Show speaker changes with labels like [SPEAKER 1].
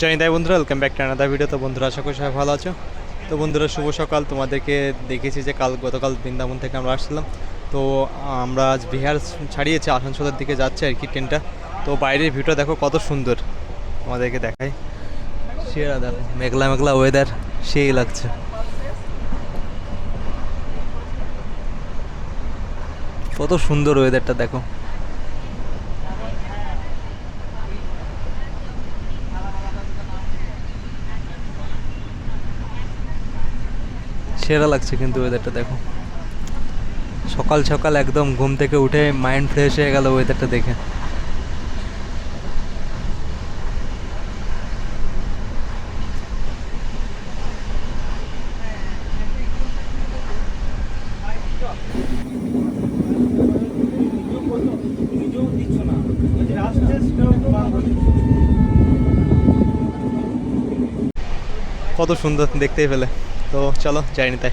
[SPEAKER 1] জানি তাই বন্ধুরা welcome back to another video তো বন্ধুরা, আশা করি সবাই ভালো আছো। তো বন্ধুরা, শুভ সকাল। তোমাদেরকে দেখেছি যে কাল গতকাল বৃন্দাবন থেকে আমরা আসছিলাম। তো আমরা আজ বিহার ছাড়িয়েছি, আসানসোলের দিকে যাচ্ছে আর কি ট্রেনটা তো বাইরের ভিউটা দেখো কত সুন্দর। আমাদেরকে দেখাই। সেরা দেখো, মেঘলা মেঘলা ওয়েদার সেই লাগছে। কত সুন্দর ওয়েদারটা দেখো। সেরা লাগছে কিন্তু ওয়েদারটা দেখো। সকাল সকাল একদম ঘুম থেকে উঠে মাইন্ড ফ্রেশ হয়ে গেল ওয়েদারটা দেখে। কত সুন্দর দেখতেই পেলে। তো চলো যাইনি তাই